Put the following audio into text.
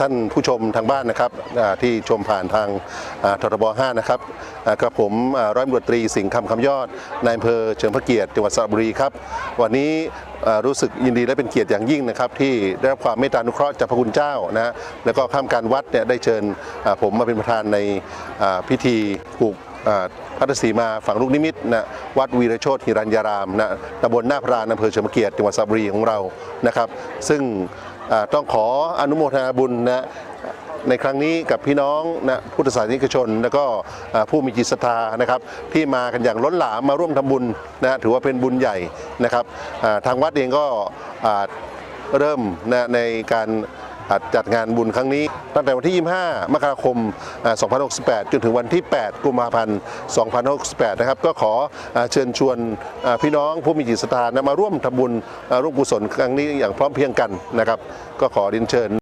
ท่านผู้ชมทางบ้านนะครับที่ชมผ่านทางททบ 5 นะครับกระผมร้อยตำรวจตรีสิงห์คำคำยอดนายอำเภอเฉลิมพระเกียรติจังหวัดสระบุรีครับวันนี้รู้สึกยินดีและเป็นเกียรติอย่างยิ่งนะครับ ที่ได้รับความเมตตานุเคราะห์จากพระคุณเจ้านะแล้วก็ข้ามการวัดเนี่ยได้เชิญผมมาเป็นประธานในพิธีผูก พัทสีมาฝั่งลูกนิมิตนะวัดวีรโชตหิรัญญารามนะตำบลหน้าพรานอำเภอเฉลิมเกียรติจังหวัดสระบุรีของเรานะครับ ซึ่งต้องขออนุโมทนาบุญนะในครั้งนี้กับพี่น้องนะพุทธศาสนิกชน แล้วก็ผู้มีจิตศรัทธานะครับ ที่มากันอย่างล้นหลามมาร่วมทำบุญนะถือว่าเป็นบุญใหญ่นะครับทางวัดเองก็เริ่มนะในการ จัดงานบุญครั้งนี้ ตั้งแต่วันที่ 25 มกราคม 2068 จนถึงวันที่ 8 กุมภาพันธ์ 2068 นะครับ ก็ขออเชิญชวนพี่น้องผู้มีจิตศรัทธานะมาร่วมทำบุญร่วมกุศลครั้งนี้อย่างพร้อมเพรียงกันนะครับ ก็ขอเรียนเชิญ